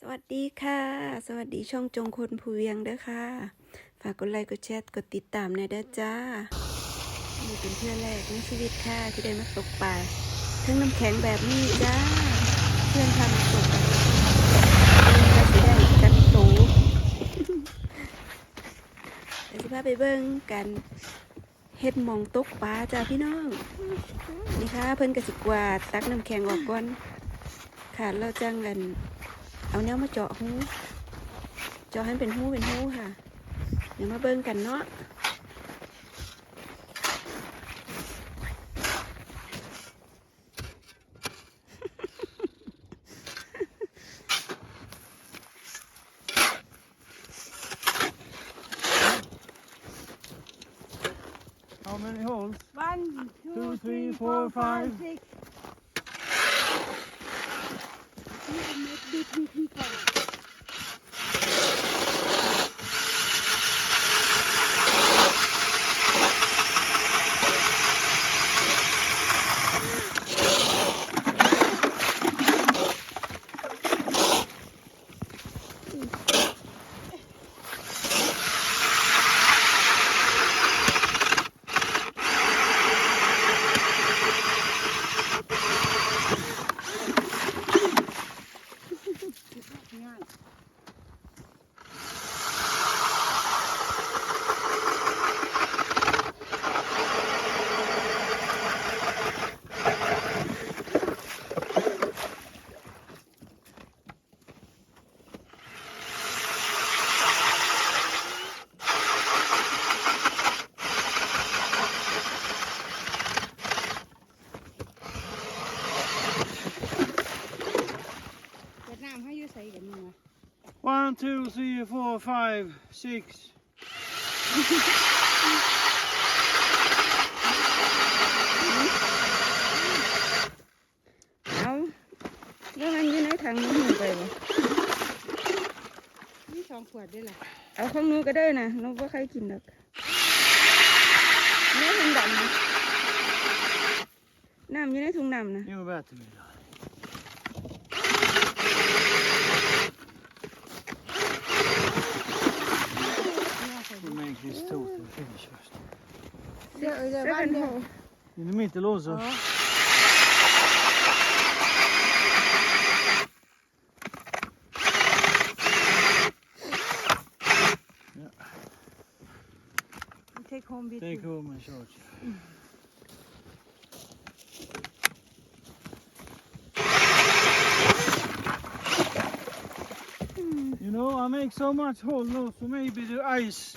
สวัสดีค่ะ สวัสดีช่องจงคนภูเวียงเด้อค่ะ ฝากกดไลค์กดแชร์กดติดตามในอยเด้อจ้านี่เป็นเพื่อแรกในชีวิตค่ะที่ได้มาตกปลาทั้งน้ำแข็งแบบนี้จ้า เพื่อนพามาตกกันเราสิได้กันตูเดี๋ยวสิพาไปเบิ่งกันเฮ็ดมองตกปลาจ้าพี่น้อง นี่ค่ะเพิ่นกระสิกวาดตักน้ำแข็งออกก่อนค่ะเราจังกัน เอาแนวมาเจาะหูเจาะให้เป็นหูเป็นหูค่ะ เดี๋ยวมาเบิ่งกันเนาะ How many holes? One, two, Two, three, three, four, four, five, five. six. One, two, three, four, five, six. เอาแล้วมันอยู่ในถังนี้หนูไปบ่นี่สองขวดด้วยล่ะเอาของหนูก็ได้นะหนูว่าใครกินดอ he's still finished. Yeah, there Seven hole. In the middle also. Oh. Yeah. Take home Take home and show you. You know, I make so much hole, no, so maybe the ice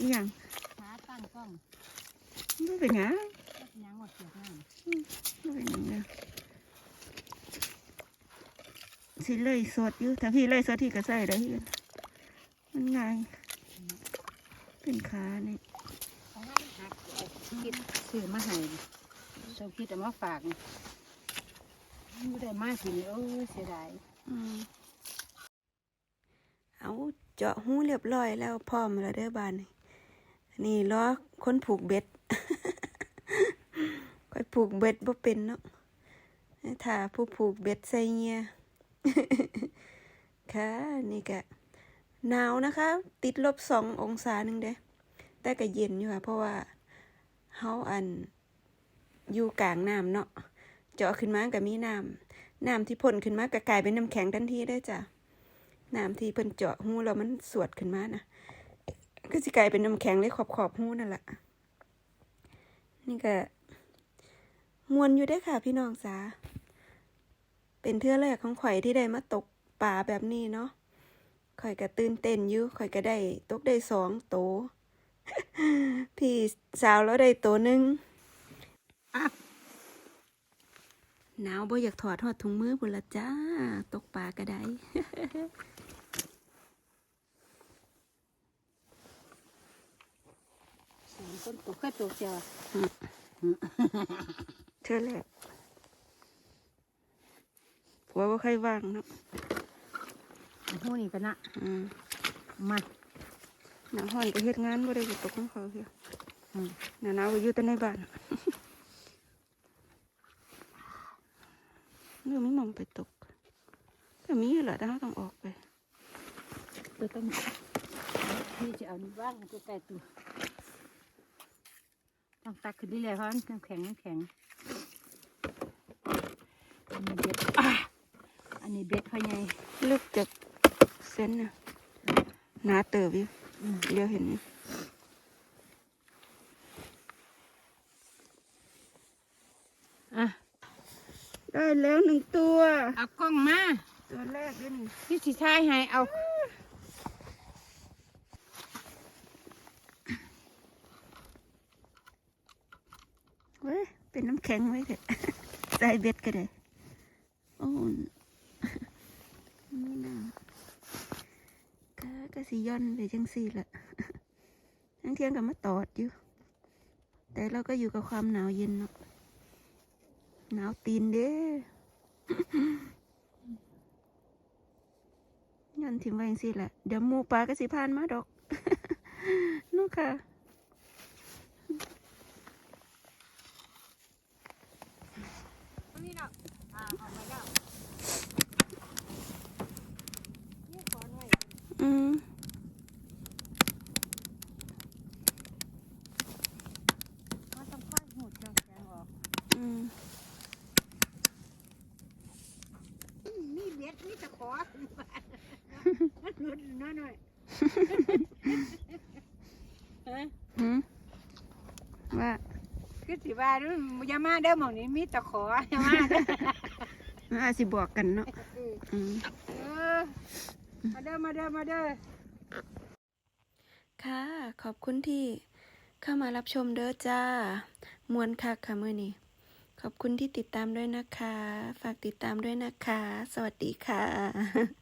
อหย่างขาตั้งกล้องไม่เป็นหยังก็ยังหมดเสียงงานไม่เป็นหยังเลยสิเลยสดอยู่ถ้าพี่เลยสดที่ก็ใส่ได้อยู่มันง่ายเป็นขานี่ของเราหักเอาคิดซื้อมาให้เจ้าคิดเอามาฝากไม่ได้มากทีนี้โอ้ยเสียดายอืมเอาเจาะหูเรียบร้อยแล้วพร้อมแล้วเด้อบานนี่ นี่ล้อคนผูกเบ็ดค่อยผูกเบ็ดบ่เป็นเนาะถ้าผู้ผูกเบ็ดใส่เงียค่ะ นี่กะหนาวนะคะ ติดลบสององศาหนึ่งเด้แต่ก็เย็นอยู่ค่ะ เพราะว่าเฮาอันอยู่กลางน้ำเนาะเจาะขึ้นมาก็มีน้ำน้ำที่พ่นขึ้นมาก็กลายเป็นน้ำแข็งทันทีได้จ้ะน้ำที่เพิ่นเจาะหูแล้วมันสวดขึ้นมานะ ก็สิกลายเป็นน้ำแข็งเลยขอบขอบหูนั่นแหละนี่ก็มวนอยู่ได้ค่ะพี่น้องสาเป็นเทื่อแรกของข่อยที่ได้มาตกป่าแบบนี้เนาะข่อยก็ตื่นเต้นอยู่ข่อยก็ได้ตกได้สองโต พี่สาวแล้วได้โตหนึ่งหนาวบ่อยากถอดหอดถุงมือพุ่นละจ้า ตกปลาก็ได้ สามต้นตกแค่ตัวเดียวเธอแหละผัวบ่ใครว่างเนาะหูนี่กันนะอืมมาหนาวฮ้อนก็เฮ็ดงานบ่ได้อยู่ตกของเขาเพียอืมหนาวหนาวก็อยู่แต่ในบ้านเนื้อไม่มองไปตกก็มีอยู่แหละแต่เราต้องออกไปตัวต้องพี่จะเอานี่บ้างใกล้ๆตัว ต้องตักขึ้นเรื่อยๆเพราะน้ำแข็งน้ำแข็งอันนี้เบ็ดอะอันนี้เบ็ดพ่อใหญ่ ลึกจากเส้นน่ะหนาเติบอยู่อืม เดี๋ยวเห็นอยู่อะได้แล้วหนึ่งตัว เอากล้องมา ตัวแรกด้วยนี่ พี่สิทายให้เอา เว้ยเป็นน้ำแข็งไว้เถอะใส่เบ็ดก็ได้โอ้นไม่น่าก็กสิย่อนไปจังสี่ละทั้งเที่ยงกับมาตอดอยู่ แต่เราก็อยู่กับความหนาวเย็นเนาะหนาวตีนเด้ย่อนถิ่มไว้จังสี่แหละเดี๋ยวมูปลาก็สิพานมาดอกนู่นค่ะ นี่เนาะอ่าเอาไปแล้ว อืม มันต้องค่อยหูดจังแข็งออก อืม มีเบ็ดมีตะขอมันหนุนน้อยหน่อยเฮ้ย หืมว่า คือ สิว่าเด้ออย่ามาเด้อหมองนี้มีตะขออย่ามาเด้ออาจสิบอกกันเนาะเอออืมเออมาเด้อมาเด้อมาเด้อค่ะ ขอบคุณที่เข้ามารับชมเด้อจ้ามวนคักค่ะมื่อนี้ขอบคุณที่ติดตามด้วยนะคะ ฝากติดตามด้วยนะคะ สวัสดีค่ะ